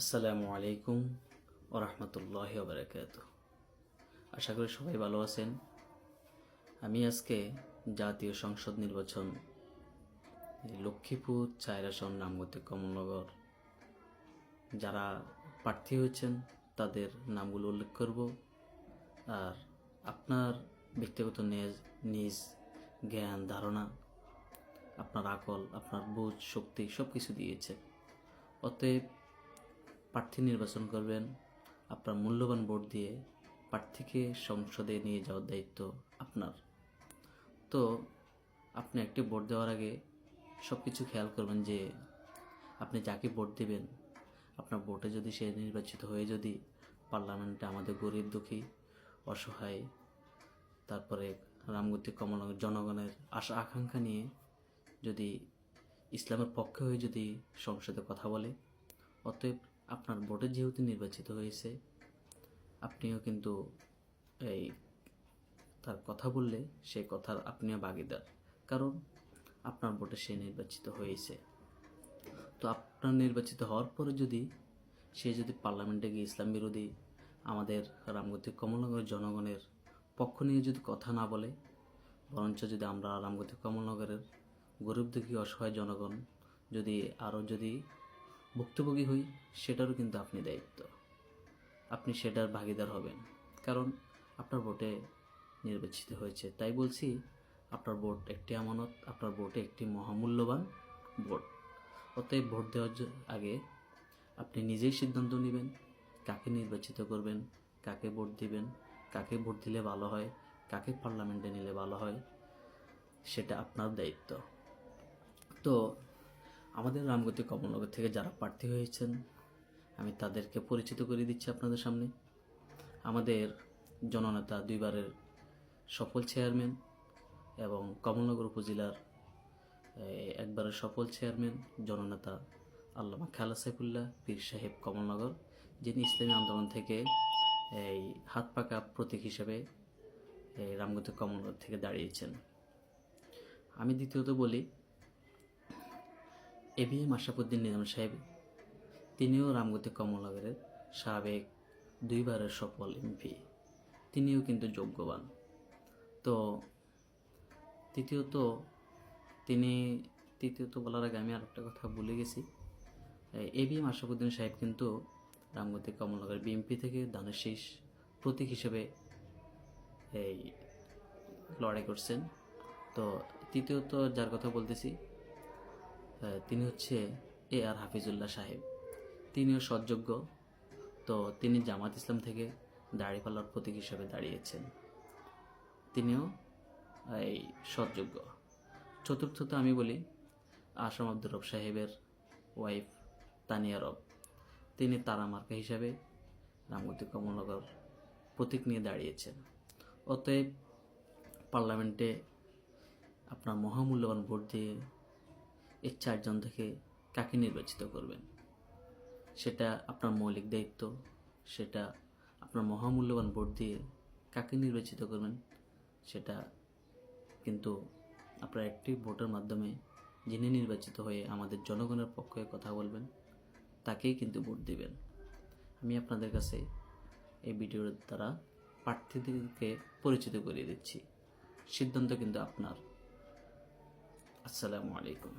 আসসালামু আলাইকুম ওরহমতুল্লাহ বারকাত আশা করি সবাই ভালো আছেন। আমি আজকে জাতীয় সংসদ নির্বাচন, লক্ষ্মীপুর চাইরাসন নামগতি কমলনগর। যারা প্রার্থী হয়েছেন, তাদের নামগুলো উল্লেখ করব। আর আপনার ব্যক্তিগত নিজ নিজ জ্ঞান, ধারণা, আপনার আকল, আপনার বুঝ শক্তি সব কিছু দিয়েছে। অতএব প্রার্থী নির্বাচন করবেন, আপনার মূল্যবান ভোট দিয়ে প্রার্থীকে সংসদে নিয়ে যাওয়ার দায়িত্ব আপনার। তো আপনি একটি ভোট দেওয়ার আগে সব কিছু খেয়াল করবেন যে আপনি যাকে ভোট দেবেন, আপনার ভোটে যদি সে নির্বাচিত হয়ে যদি পার্লামেন্টে আমাদের গরিব দুঃখী, অসহায়, তারপরে রামগতি কমল জনগণের আশা আকাঙ্ক্ষা নিয়ে যদি ইসলামের পক্ষে হয়ে যদি সংসদে কথা বলে, অতএব আপনার ভোটে যেহেতু নির্বাচিত হয়েছে, আপনিও কিন্তু এই তার কথা বললে সেই কথার আপনিও ভাগিদার কারণ আপনার ভোটে সে নির্বাচিত হয়েছে। তো আপনার নির্বাচিত হওয়ার পরে যদি সে যদি পার্লামেন্টে গিয়ে ইসলাম বিরোধী আমাদের রামগতি কমলনগরের জনগণের পক্ষ নিয়ে যদি কথা না বলে, বরঞ্চ যদি আমরা রামগতি কমলনগরের গরিব দুঃখী অসহায় জনগণ যদি আরও যদি ভুক্তভোগী হই, সেটারও কিন্তু আপনি দায়িত্ব। আপনি সেটার ভাগিদার হবেন, কারণ আপনার ভোটে নির্বাচিত হয়েছে। তাই বলছি, আপনার ভোট একটি আমানত, আপনার ভোটে একটি মহামূল্যবান ভোট। অতএব ভোট দেওয়ার আগে আপনি নিজেই সিদ্ধান্ত নেবেন, কাকে নির্বাচিত করবেন, কাকে ভোট দিবেন, কাকে ভোট দিলে ভালো হয়, কাকে পার্লামেন্টে নিলে ভালো হয়, সেটা আপনার দায়িত্ব। তো আমাদের রামগতি কমলনগর থেকে যারা প্রার্থী হয়েছেন, আমি তাদেরকে পরিচিত করে দিচ্ছি আপনাদের সামনে। আমাদের জননেতা দুইবারের সফল চেয়ারম্যান এবং কমলনগর উপজেলার একবারের সফল চেয়ারম্যান জননেতা আল্লামা খালা সাইফুল্লাহ, পীর সাহেব কমলনগর, যিনি ইসলামী আন্দোলন থেকে এই হাত পাকা প্রতীক হিসেবে রামগতি কমলনগর থেকে দাঁড়িয়েছেন। আমি দ্বিতীয়ত বলি A B M Ashafuddin Nizam সাহেব, তিনিও রামগতি কমলনগরের সাবেক দুইবারের সফল এমপি। তিনিও কিন্তু যোগ্যবান। তো তৃতীয়ত, তিনি তৃতীয়ত বলার আগে আমি আরেকটা কথা ভুলে গেছি। এ বি এম আশাফুদ্দিন সাহেব কিন্তু রামগতি কমলনগর বিএমপি থেকে দানের শীষ প্রতীক হিসেবে এই লড়াই করছেন। তো তৃতীয়ত যার কথা বলতেছি তিনি হচ্ছে এ আর হাফিজুল্লাহ সাহেব। তিনিও সৎযোগ্য। তো তিনি জামাত ইসলাম থেকে দাড়িপাল্লার প্রতীক হিসেবে দাঁড়িয়েছেন। তিনিও এই সৎযোগ্য। চতুর্থত আমি বলি আসাম আব্দুর রব সাহেবের ওয়াইফ তানিয়া রব। তিনি তারা মার্কা হিসাবে রামগতি কমলনগর প্রতীক নিয়ে দাঁড়িয়েছেন। অতএব পার্লামেন্টে আপনার মহামূল্যবান ভোট দিয়ে এই চারজন থেকে কাকে নির্বাচিত করবেন? সেটা আপনার মৌলিক দায়িত্ব, সেটা আপনার মহামূল্যবান ভোট দিয়ে কাকে নির্বাচিত করবেন, সেটা কিন্তু আপনার একটি ভোটের মাধ্যমে যিনি নির্বাচিত হয়ে আমাদের জনগণের পক্ষে কথা বলবেন, তাকেই কিন্তু ভোট দিবেন। আমি আপনাদের কাছে এই ভিডিওর দ্বারা প্রার্থীদেরকে পরিচিত করিয়ে দিচ্ছি। সিদ্ধান্ত কিন্তু আপনার। আসসালামু আলাইকুম।